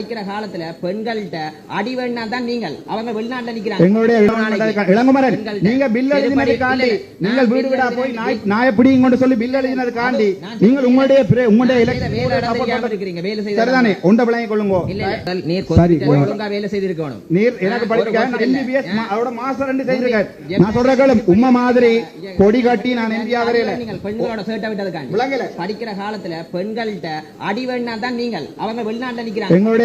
நிக்கிற காலத்துல பெண்கள்கிட்ட அடி வேணா தான் நீங்கள். அவங்க வெளிநாட்டுல நிக்கிறாங்க. எங்களுடைய. இளங்குமரன். நீங்க பில் இல்ல, இல்ல. நீங்கள் வீடு வீடா எழுதினது போய் நாய் நாய பிடிங்க கொண்டு சொல்லி பில் எழுதினதுக்காண்டி நான் நீங்கள் உங்களுடைய உங்களுடைய இருக்கிறீங்க. வேலை செய்து சரிதானே? உண்ட விளங்கி கொள்ளுங்க. நீர் ஒழுங்கா வேலை செய்திருக்கணும். நீர் எனக்கு படிக்க. எம்பிபிஎஸ் அதோட மாஸ்டர் ரெண்டு செய்திருக்கேன் எம்- நான் சொல்ற கேளு உம்மை மாதிரி கொடி கட்டி நான் எம்பி ஆகறேன். நீங்கள் பெண்களோட சேட்டை விட்டதுக்காண்டி விளங்கல. படிக்கிற காலத்துல பெண்கள்கிட்ட அடி வேணா தான் நீங்கள். அவங்க வெளிநாட்டுல நிக்கிறாங்க. எங்களுடைய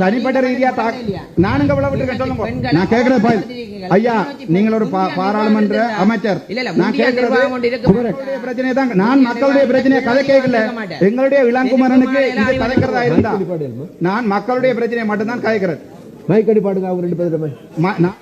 தனிப்பட்ட ரீதியா தாக் நான் இங்க விளவிட்டு சொல்லுங்க. பெண்கள் நான் கேட்கிறேன். ஐயா நீங்கள் ஒரு பாராளுமன்ற அமைச்சர். நான் பிரச்சனையை தான். நான் மக்களுடைய பிரச்சனையை கதை கேட்கல. எங்களுடைய இளங்குமரனுக்கு இது கதைக்கிறதா இருந்தா நான் மக்களுடைய பிரச்சனையை மட்டும்தான் கதைக்கிறேன். மைக் அடி பாடுங்க அவங்க ரெண்டு நான்